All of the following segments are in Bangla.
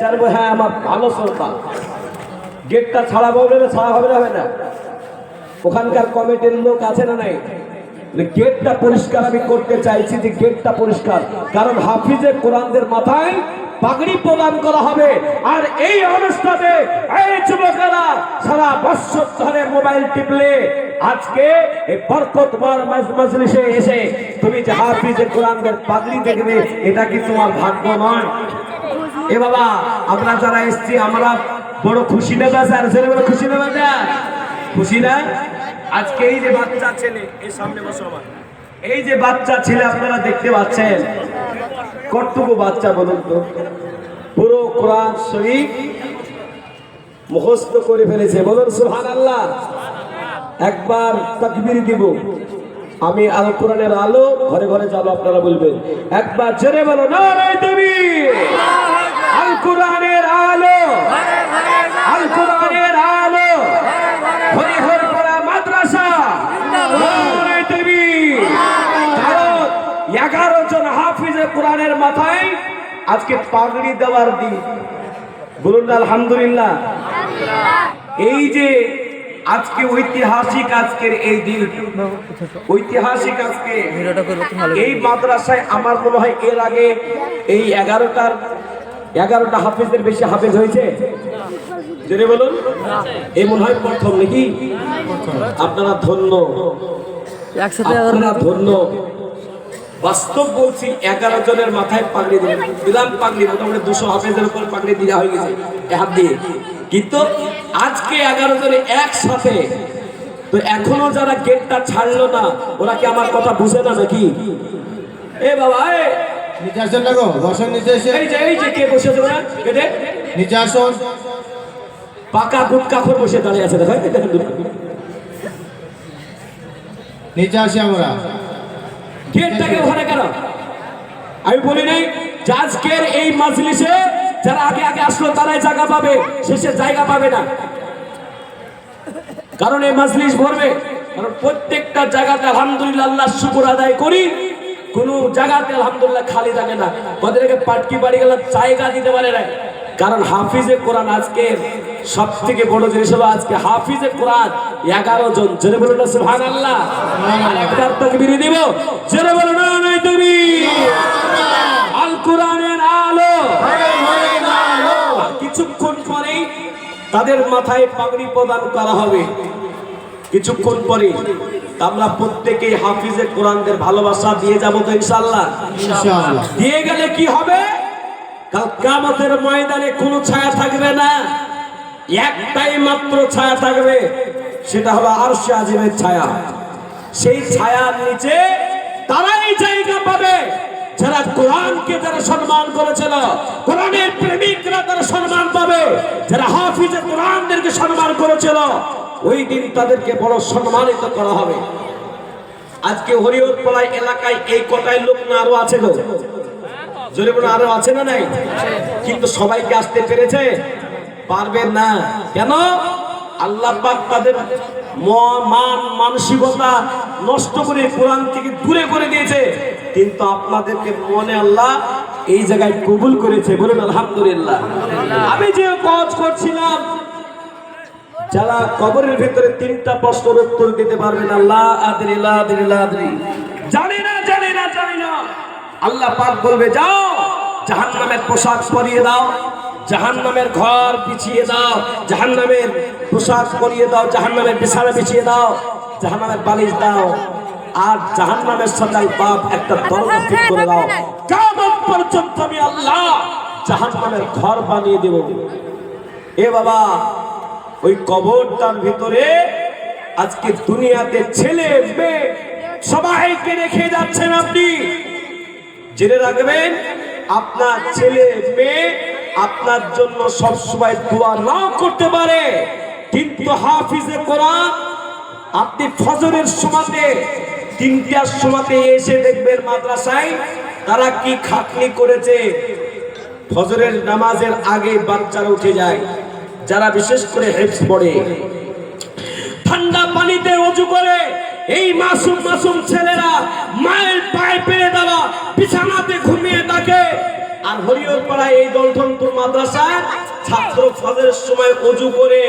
জানব হ্যাঁ আমার ভালো সন্তান। গেটটা ছাড়া হবে না, ছাড়া হবে না হবে না। ওখানকার কমিটির লোক আছে না নাই? গেটটা পরিষ্কার আমি করতে চাইছি যে গেটটা পরিষ্কার। কারণ হাফিজে কোরআনদের মাথায় পাগড়ি প্রদান করা হবে। আর এই অনুষ্ঠানে এই যুবকেরা সারা বছর ধরে মোবাইল টিপলে আজকে এই বরকতবার মজলিসে এসে তুমি যে হাফিজে কোরআনদের পাগড়ি দেখবে, এটা কি তোমার ভাগ্য নয়? এ বাবা, আমরা যারা এসছি, আমরা বড় খুশি নেবে স্যার ছেলে বড় খুশি নেবে স্যার খুশি না? আজকে এই যে বাচ্চা ছেলে, এই সামনে বসো আমার। এই যে বাচ্চা ছেলে, আপনারা দেখতে পাচ্ছেন। কতটুকু বাচ্চা বলুন তো? পুরো কোরআন শরীফ মুখস্থ করে ফেলেছে। বলুন সুহান আল্লাহ একবার তাকবীর দিব। আমি আল কোরআনের আলো, ঘরে ঘরে যাব, আপনারা বলবেন। একবার জেনে বলো না তুমি আল কোরআনের আলো। আল কোরআনের আলো। হরিহর পাড়া মাদ্রাসা। কারণ এগারো জন হাফিজে কোরআনের মাথায় আজকে পাগড়ি দেওয়ার দিন। বলুন আলহামদুলিল্লাহ। এই যে আজকে ঐতিহাসিক আজকের এই দিন ঐতিহাসিক আজকে এই মাদ্রাসায় আমার মনে হয় এর আগে এই এগারোটার এগারোটা হাফিজের বেশি হাফিজ হয়েছে? জেনে বলুন। এই মনে হয় প্রথম নাকি? আপনারা ধন্য। আপনারা ধন্য। বাস্তব বলছি এগারো জনের মাথায় পাগড়ি দিলেন। দিলাম পাগড়ি মোটামুটি দুশো হাফেজের উপর পাগড়ি দেওয়া হয়ে গেছে। হাত দিয়ে। কিন্তু আজকে এগারো জনে একসাথে তো এখনও যারা গেটটা ছাড়লো না ওরা কি আমার কথা বুঝে না নাকি? এ বাবা এ, নিচে আসেন না গো বসেন নিচে এসে। এই যে এই যে কে বসে আছে ওরা গেটে নিচে আসুন। পাকা গুটকা খোর বসে দাঁড়িয়ে আছে নিচে আসি আমরা। গেটটাকে কেন? আমি বলি নাই আজকের এই মাজলিসে যারা আগে আগে আসলো তারাই জায়গা পাবে শেষে জায়গা পাবে না। কারণ এই মাজলিস ভরবে কারণ প্রত্যেকটা জায়গাতে আলহামদুলিল্লাহ আল্লাহ শুকুর আদায় করি কোন জায়গাতে আলহামদুলিল্লাহ খালি থাকে না। আগে পাটকি বাড়ি গেলে জায়গা দিতে পারে না কারণ হাফিজে কোরআন আজকে সব থেকে বড় জিনিস হলো আজকে হাফিজে কোরআন এগারো জন। জেনে বলুন সুহান আল্লাহ আর একবার তাকবীর দিব। জেনে বলুন তুমি আল কোরআনের আলো। কিছুক্ষণ পরেই তাদের মাথায় পাগড়ি প্রদান করা হবে। কিছুক্ষণ পরে আমরা প্রত্যেকেই হাফিজে কোরআনদের ভালোবাসা দিয়ে যাব তো ইনশাল্লাহ দিয়ে গেলে কি হবে? কাল কামতের ময়দানে কোনো ছায়া থাকবে না। একটাই মাত্র ছায়া থাকবে সেটা হলো আরশে আজিমের ছায়া। সেই ছায়ার নিচে তারাই জায়গা পাবে। যারা কোরআনকে যারা সম্মান করেছিল কোরআনের প্রেমিকরা তারা সম্মান পাবে। যারা হাফিজে কোরআনদেরকে সম্মান করেছিল ওই দিন তাদেরকে বড় সম্মানিত করা হবে। আজকে হরিহরপাড়ায় এলাকায় এই কটাই লোক না আরও আছে গো? জোরে বলে আরও আছে না নাই? কিন্তু সবাইকে আসতে পেরেছে? পারবেন না। কেন? আল্লাহ পাক তাদের মান মানসিকতা নষ্ট করে কোরআন থেকে দূরে করে দিয়েছে। কিন্তু আপনাদেরকে মনে আল্লাহ এই জায়গায় কবুল করেছে বলুন, আলহামদুলিল্লাহ। আমি যে কাজ করছিলাম যারা কবরের ভিতরে তিনটা প্রশ্নের উত্তর দিতে পারবেন আল্লাহ আদরি লা আদরি লা আদরি। জানি না জানি না জানি না। আল্লাহ পাক বলবে যাও জাহান্নামের পোশাক পরিয়ে দাও জাহান্নামের ঘর বিছিয়ে দাও জাহান্নামের পোশাক পরিয়ে দাও জাহান্নামের বিছানা বিছিয়ে দাও জাহান্নামের বালিশ দাও আর জাহান্নামের সকাল বাপ একটা দরজা ঠিক করে দাও। কেমন পর্যন্ত আমি আল্লাহ জাহান্নামের ঘর বানিয়ে দেব। এ বাবা ওই কবরটার ভিতরে আজকে দুনিয়াতে ছেলে, মেয়ে সবাইকে রেখে যাচ্ছেন আপনি। জেনে রাখবেন, আপনার ছেলে, মেয়ে আপনার জন্য সব সময় দোয়া নাও করতে পারে। কিন্তু হাফিজে কোরআন, আপনি ফজরের সময়তে, তিনটার সময়তে এসে দেখবেন মাদ্রাসায় তারা কি খাটনি করেছে। ফজরের নামাজের আগে বাচ্চারা উঠে যায়। যারা বিশেষ করে হেফস পড়ে। ঠান্ডা পানিতে অজু করে এই মাসুম মাসুম ছেলেরা মায়ের পায়ে পেরে দেওয়া বিছানাতে ঘুমিয়ে থাকে। আর হরিহরপাড়ায় এই দলঠনপুর মাদ্রাসায় ছাত্র ফজরের সময় অজু করে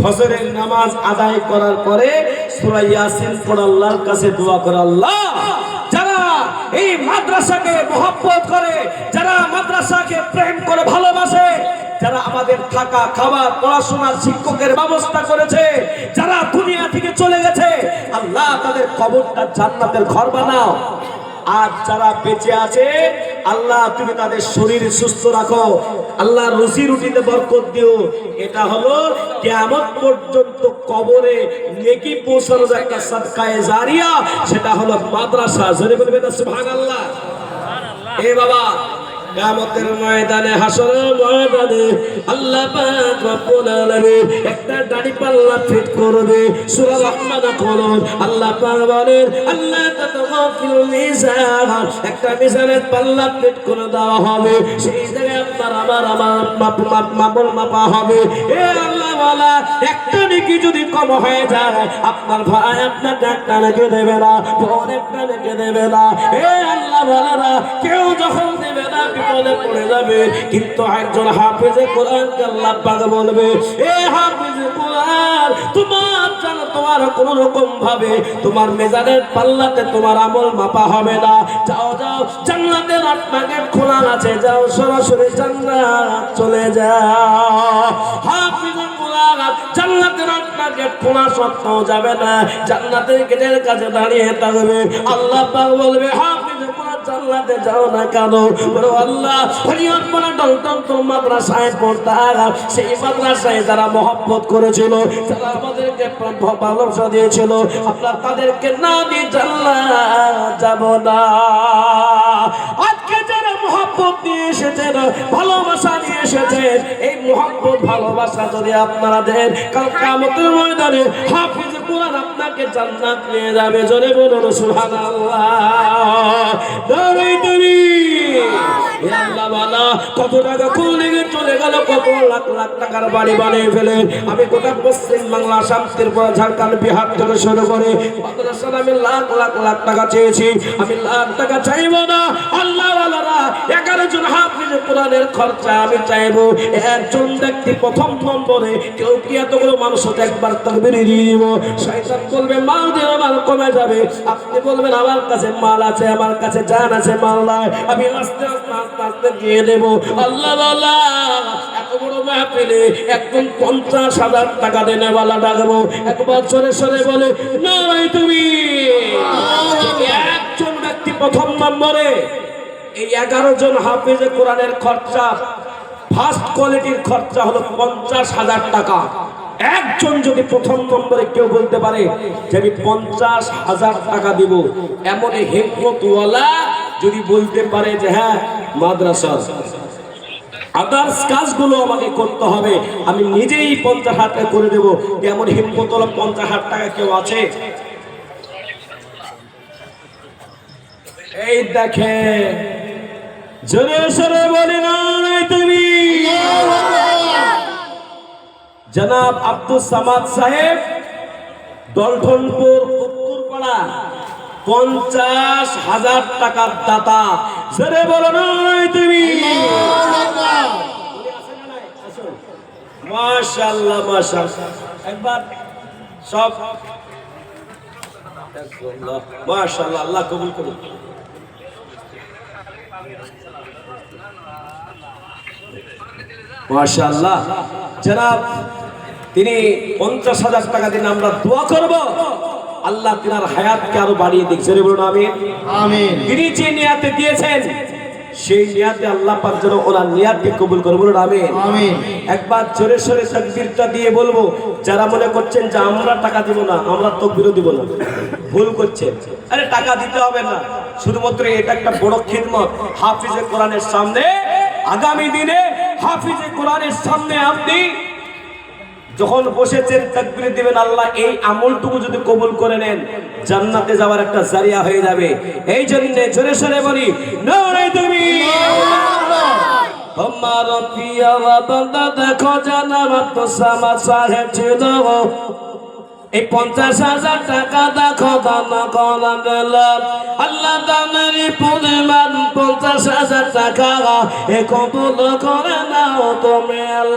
ফজরের নামাজ আদায় করার পরে সূরা ইয়াসিন পড়ে আল্লাহর কাছে দোয়া করে, আল্লাহ, যারা এই মাদ্রাসাকে মহব্বত করে, যারা মাদ্রাসাকে প্রেম করে ভালোবাসে যারা আমাদের থাকা, খাওয়া, পড়াশোনার শিক্ষকের ব্যবস্থা করেছে, যারা দুনিয়া থেকে চলে গেছে, আল্লাহ তাদের কবরটা জান্নাতের ঘর বানাও। আর যারা বেঁচে আছে, আল্লাহ তুমি তাদের শরীর সুস্থ রাখো। আল্লাহ রুজি রুটিতে বরকত দিও। এটা হলো কেয়ামত পর্যন্ত কবরে নেকি পৌঁছানো পৌঁছানোর একটা সাদকায়ে জারিয়া, সেটা হলো মাদ্রাসা। জোরে বলবে না, সুবহানাল্লাহ। এ বাবা কিয়ামতের ময়দানে, হাসরের ময়দানে আল্লাহ পাক রব্বুল আলামিন একটা দাড়ি পাল্লা ফিট করবে সূরা রহমান খোলো আল্লাহ পাক বলেন আল্লাহ তাতাওয়াফিল মিজান। একটা মিজানের পাল্লা ফিট করে দেওয়া হবে, সেই জায়গায় আপনার, আমার আমার, মাপ মাপ, মাপল মাপা হবে। এ আল্লাহ ওয়ালা একটা নাকি যদি কম হয়ে যায়, আপনার ভাই আপনার ডাক্তার নাকি দেবে না, বোন একটা নাকি দেবে না। এ আল্লাহ ওয়ালারা কেউ যখন বিপদে পড়ে যাবে, কিন্তু একজন হাফেজে কোরআনকে আল্লাহ পাক বলবে, এ হাফেজে কোরআন, তোমার জানো তোমার কোন রকম ভাবে তোমার মেজানের পাল্লাতে তোমার আমল মাপা হবে না। যাও যাও, জান্নাতের আপনাকে খোলা আছে, যাও, সরাসরি জান্নাত চলে যাও। হাফেজে কোরআন জান্নাতের আপনাকে খোলা সত্ত্বেও যাবে না। জান্নাতের গেটের কাছে দাঁড়িয়ে থাকবে। আল্লাহ পাক বলবে, হাফেজে জান্নাতে যাও না কেন? আল্লাহ মাদ্রাসায় সেই মাদ্রাসায় যারা মহব্বত করেছিল, যারা আমাদেরকে ভালোবাসা দিয়েছিল আপনার তাদেরকে না দিয়ে জান্নাত যাব না। আজকে যারা মহব্বত দিয়ে এসেছেন, ভালোবাসা এসেছেন। এই মহব্বত, ভালোবাসা যদি আপনারা দেন, কাল কামতের ময়দানে হাফিজ কোরআন আপনাকে জান্নাত নিয়ে যাবে। জোরে বলুন, সুবহানাল্লাহ। দাঁড়াই তুমি। আল্লাহ কত টাকা কোন চলে গেল কত লাখ লাখ টাকার বাড়ি বানিয়ে ফেলেন আমি গোটা পশ্চিম বাংলা আসাম ত্রিপুরা, ঝাড়খণ্ড, বিহার থেকে শুরু করে আমি লাখ লাখ লাখ টাকা চেয়েছি। আমি লাখ টাকা চাইব না। আল্লাহ এগারো জন হাফিজ কোরআনের খরচা আমি চাইব। একজন ব্যক্তি প্রথম নম্বরে কেউ কি এতগুলো মানুষ একবার তকবির দিয়ে দিব শয়তান বলবে, মাল দিয়ে মাল কমে যাবে। আপনি বলবেন, আমার কাছে মাল আছে, আমার কাছে জান আছে, মাল নাই। আমি আস্তে আস্তে আস্তে আস্তে দিয়ে দেব আল্লাহ এত বড় মাহফিলে একজন পঞ্চাশ হাজার টাকা দেনে বালা ডাকবো। একবার সরে সরে বলে, না ভাই তুমি। একজন ব্যক্তি প্রথম নম্বরে, এই এগারো জন হাফিজে কোরআনের খরচা ফার্স্ট কোয়ালিটির খরচা হলো পঞ্চাশ হাজার টাকা। একজন যদি প্রথম নম্বরে কেউ বলতে পারে যে, আমি পঞ্চাশ হাজার টাকা দিব। এমন হেকমতওয়ালা যদি বলতে পারে যে হ্যাঁ মাদ্রাসা। আদার্স কাজগুলো আমাকে করতে হবে। আমি নিজেই পঞ্চাশ হাজার টাকা করে দেবো। এমন হিম্মতওয়ালা পঞ্চাশ হাজার টাকা কেউ আছে? এই দেখে জোরে সরে বলি না তুমি? জনাব আব্দুল সামাদ সাহেব দলঠনপুর উত্তরপাড়া পঞ্চাশ হাজার টাকার দাতা। জোরে বলো নাই তুমি। মাশাল্লাহ একবার সব আল্লাহ কবুল করুন মাশাআল্লাহ। জনাব, তিনি পঞ্চাশ হাজার টাকা দিন আমরা দোয়া করব। আল্লাহ তিনার হায়াতকে আরও বাড়িয়ে দিক। জোরে বলুন আমি আমিন। তিনি যে নিয়াতে দিয়েছেন সেই নিয়াতে আল্লাহ পাক যেন ওনার নিয়াতকে কবুল করে বলুন আমি আমিন। একবার জোরে সোরে তাকবীরটা দিয়ে বলব যারা মনে করছেন যে আমরা টাকা দিব না আমরা তকবিরও দিব না। ভুল করছেন। আরে টাকা দিতে হবে না। শুধুমাত্র এটা একটা বড় খিদমত। হাফিজে কোরআনের সামনে আগামী দিনে হাফিজে কোরআনের সামনে আপনি যখন বসেছেন তাকবীর দিবেন, আল্লাহ এই আমলটুকু যদি কবুল করে নেন, জান্নাতে যাওয়ার একটা জারিয়া হয়ে যাবে। এই জন্য জোরে সরে বলি তুমি। বান্দা, দেখো জানা মাত্র সামা সাহেব ছিল। এই পঞ্চাশ হাজার টাকা দেখো, দান আল্লাহ দানের পরিমাণ পঞ্চাশ হাজার টাকা। এ করে নাও তুমি আল্লাহ।